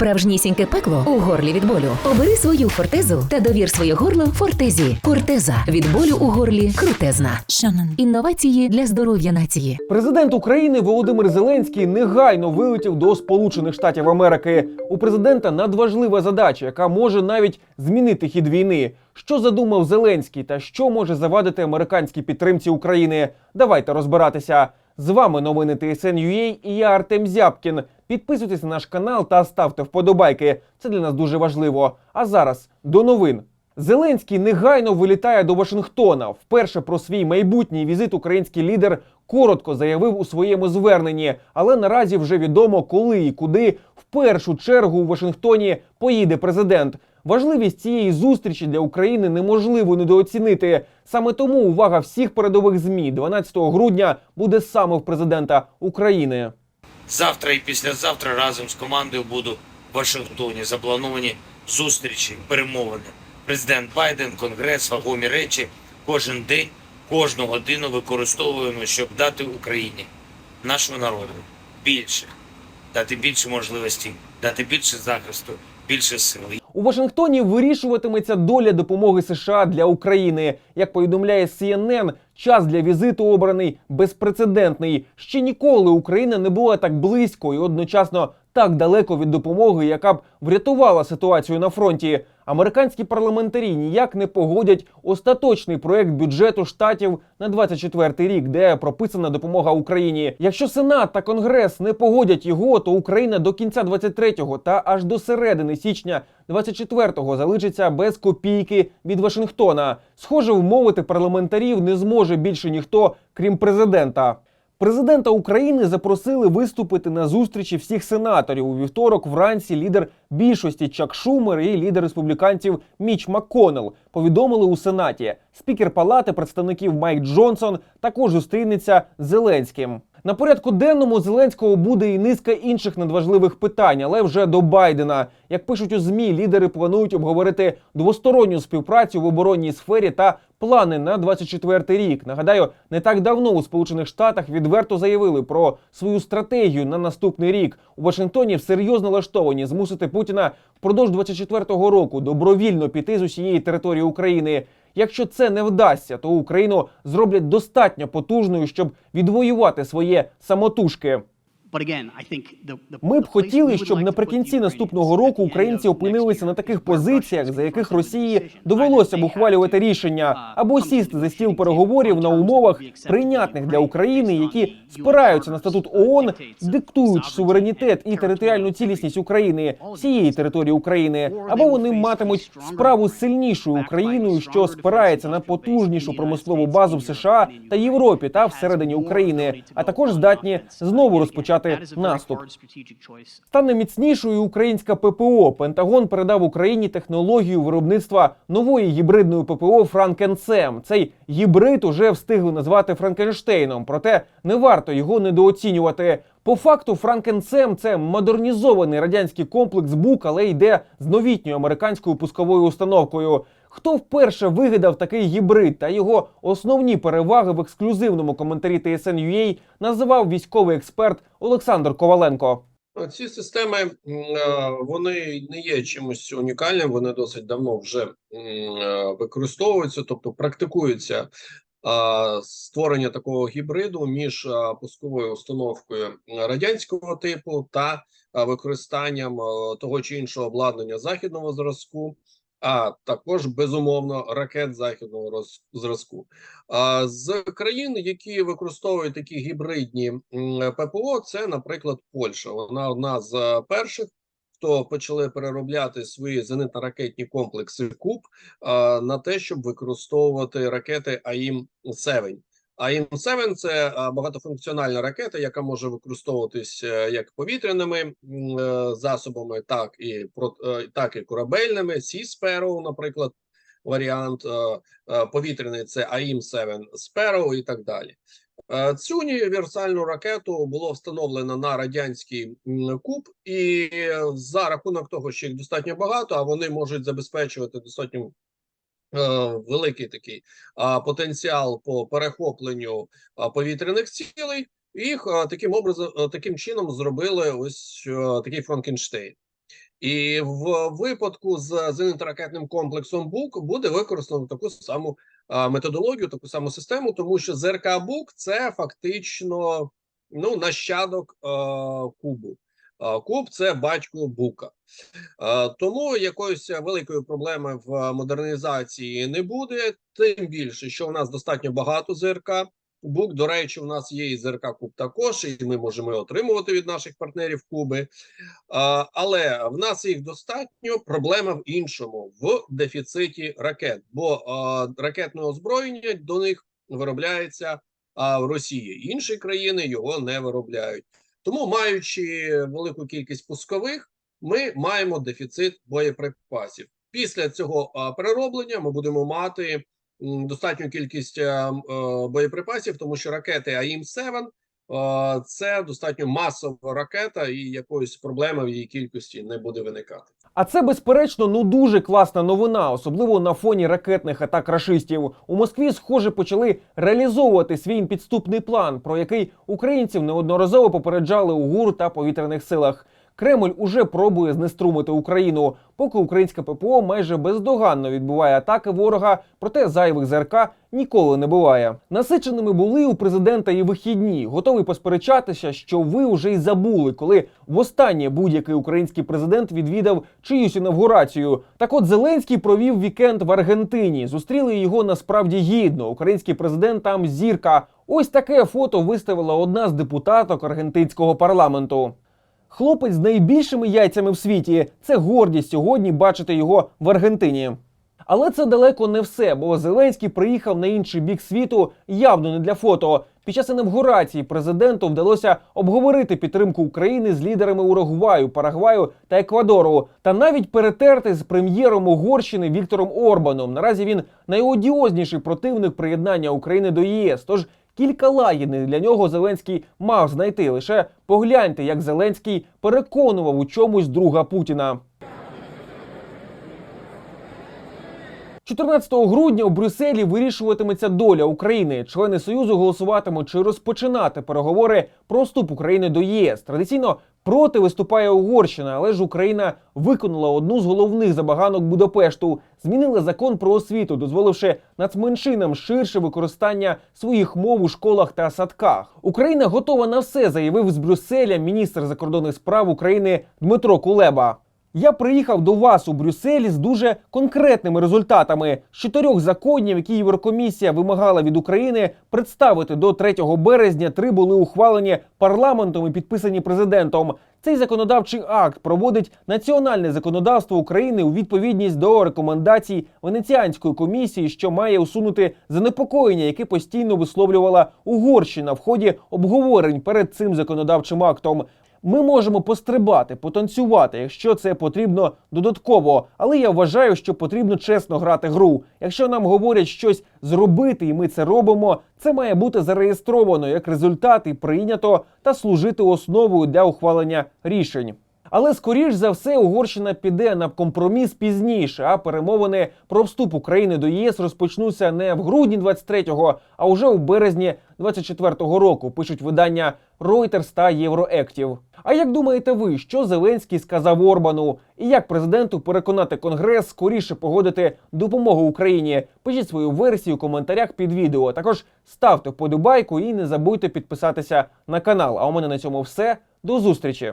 Справжнісіньке пекло у горлі від болю. Обери свою фортезу та довір своє горло фортезі. Фортеза від болю у горлі крутезна. Інновації для здоров'я нації. Президент України Володимир Зеленський негайно вилетів до Сполучених Штатів Америки. У президента надважлива задача, яка може навіть змінити хід війни. Що задумав Зеленський та що може завадити американській підтримці України? Давайте розбиратися. З вами новини TSN.ua і я Артем Зябкін. Підписуйтесь на наш канал та ставте вподобайки. Це для нас дуже важливо. А зараз до новин. Зеленський негайно вилітає до Вашингтона. Вперше про свій майбутній візит український лідер коротко заявив у своєму зверненні, але наразі вже відомо, коли і куди в першу чергу у Вашингтоні поїде президент. Важливість цієї зустрічі для України неможливо недооцінити. Саме тому увага всіх передових змі 12 грудня буде саме в президента України. Завтра і післязавтра разом з командою буду в Вашингтоні. Заплановані зустрічі, перемовини. Президент Байден, Конгрес, вагомі речі. Кожен день, кожну годину використовуємо, щоб дати Україні, нашому народу більше, дати більше можливостей, дати більше захисту, більше сили. У Вашингтоні вирішуватиметься доля допомоги США для України. Як повідомляє CNN, час для візиту обраний безпрецедентний. Ще ніколи Україна не була так близько і одночасно так далеко від допомоги, яка б врятувала ситуацію на фронті. Американські парламентарі ніяк не погодять остаточний проект бюджету штатів на 24 рік, де прописана допомога Україні. Якщо Сенат та Конгрес не погодять його, то Україна до кінця 23-го та аж до середини січня 24-го залишиться без копійки від Вашингтона. Схоже, вмовити парламентарів не зможе більше ніхто, крім президента. Президента України запросили виступити на зустрічі всіх сенаторів у вівторок. Вранці лідер більшості Чак Шумер і лідер республіканців Міч МакКоннелл повідомили у сенаті. Спікер палати представників Майк Джонсон також зустрінеться з Зеленським. На порядку денному Зеленського буде і низка інших надважливих питань, але вже до Байдена. Як пишуть у змі, лідери планують обговорити двосторонню співпрацю в оборонній сфері та плани на 24 рік. Нагадаю, не так давно у Сполучених Штатах відверто заявили про свою стратегію на наступний рік. У Вашингтоні всерйоз налаштовані змусити Путіна впродовж 24-го року добровільно піти з усієї території України. Якщо це не вдасться, то Україну зроблять достатньо потужною, щоб відвоювати своє самотужки. Ми б хотіли, щоб наприкінці наступного року українці опинилися на таких позиціях, за яких Росії довелося б ухвалювати рішення або сісти за стіл переговорів на умовах, прийнятних для України, які спираються на статут ООН, диктують суверенітет і територіальну цілісність України всієї території України, або вони матимуть справу з сильнішою Україною, що спирається на потужнішу промислову базу в США та Європі та всередині України, а також здатні знову розпочати наступ. Стане міцнішою українська ППО. Пентагон передав Україні технологію виробництва нової гібридної ППО Франкенсем. Цей гібрид уже встигли назвати Франкенштейном, проте не варто його недооцінювати. По факту, Франкенсем це модернізований радянський комплекс БУК, але йде з новітньою американською пусковою установкою. Хто вперше вигадав такий гібрид та його основні переваги в ексклюзивному коментарі TSN.ua називав військовий експерт Олександр Коваленко. Ці системи е, вони не є чимось унікальним, вони досить давно вже е, використовуються, тобто практикується е, створення такого гібриду між пусковою установкою радянського типу та використанням того чи іншого обладнання західного зразку, а також безумовно ракет західного зразку. А з країн, які використовують такі гібридні ППО, це, наприклад, Польща. Вона одна з е, перших, хто почали переробляти свої зенитно-ракетні комплекси КУП на те, щоб використовувати ракети АІМ-7. АІМ-7 – це е, багатофункціональна ракета, яка може використовуватись е, як повітряними е, засобами, так і так і корабельними. Sea Sparrow, наприклад, варіант повітряний це АІМ-7 Sparrow і так далі. Цю універсальну ракету було встановлено на радянський куб, і за рахунок того, що їх достатньо багато, а вони можуть забезпечувати достатньо великий такий потенціал по перехопленню повітряних цілей. Їх таким образом, таким чином зробили ось такий Франкенштейн. І в випадку з зенітно-ракетним комплексом БУК буде використано таку саму методологію, таку саму систему, тому що ЗРК БУК це фактично ну нащадок а, кубу. Куб це батько Бука. Тому якоїсь великої проблеми в модернізації не буде. Тим більше, що у нас достатньо багато ЗРК. Бук, до речі, у нас є і ЗРК Куб також, і ми можемо отримувати від наших партнерів Куби. Але в нас їх достатньо. Проблема в іншому в дефіциті ракет, бо а, ракетне озброєння до них виробляється в Росії. Інші країни його не виробляють. Тому, маючи велику кількість пускових, ми маємо дефіцит боєприпасів. Після цього перероблення ми будемо мати достатню кількість м, е, боєприпасів, тому що ракети АІМ-7 е, це достатньо масова ракета, і якоїсь проблеми в її кількості не буде виникати. А це безперечно ну дуже класна новина, особливо на фоні ракетних атак рашистів. У Москві, схоже, почали реалізовувати свій підступний план, про який українців неодноразово попереджали у ГУР та повітряних силах. Кремль уже пробує знеструмити Україну, поки українське ППО майже бездоганно відбуває атаки ворога, проте зайвих ЗРК ніколи не буває. Насиченими були у президента і вихідні. Готовий посперечатися, що ви вже й забули, коли востаннє будь-який український президент відвідав чиюсь інавгурацію. Так от Зеленський провів вікенд в Аргентині. Зустріли його насправді гідно. Український президент там зірка. Ось таке фото виставила одна з депутаток аргентинського парламенту. Хлопець з найбільшими яйцями в світі. Це гордість сьогодні бачити його в Аргентині. Але це далеко не все, бо Зеленський приїхав на інший бік світу явно не для фото. Під час інавгурації президенту вдалося обговорити підтримку України з лідерами Уругваю, Парагваю та Еквадору, та навіть перетерти з прем'єром Угорщини Віктором Орбаном. Наразі він найодіозніший противник приєднання України до ЄС. Тож Кілька лагідних для нього Зеленський мав знайти. Лише погляньте, як Зеленський переконував у чомусь друга Путіна. 14 грудня у Брюсселі вирішуватиметься доля України. Члени союзу голосуватимуть чи розпочинати переговори про вступ України до ЄС. Традиційно проти виступає Угорщина, але ж Україна виконала одну з головних забаганок Будапешту. Змінила закон про освіту, дозволивши нацменшинам ширше використання своїх мов у школах та садках. Україна готова на все, заявив з Брюсселя міністр закордонних справ України Дмитро Кулеба. Я приїхав до вас у Брюсселі з дуже конкретними результатами чотирьох законів, які Єврокомісія вимагала від України представити до 3 березня. Три були ухвалені парламентом і підписані президентом. Цей законодавчий акт проводить національне законодавство України у відповідність до рекомендацій Венеціанської комісії, що має усунути занепокоєння, яке постійно висловлювала Угорщина в ході обговорень перед цим законодавчим актом. Ми можемо пострибати, потанцювати, якщо це потрібно додатково. Але я вважаю, що потрібно чесно грати гру. Якщо нам говорять щось зробити, і ми це робимо, це має бути зареєстровано як результат і прийнято та служити основою для ухвалення рішень. Але скоріш за все Угорщина піде на компроміс пізніше, а перемовини про вступ України до ЄС розпочнуться не в грудні 23-го, а вже у березні 24-го року. Пишуть видання Reuters та Євроектів. А як думаєте ви, що Зеленський сказав Орбану? І як президенту переконати Конгрес скоріше погодити допомогу Україні? Пишіть свою версію у коментарях під відео. Також ставте вподобайку і не забудьте підписатися на канал. А у мене на цьому все. До зустрічі!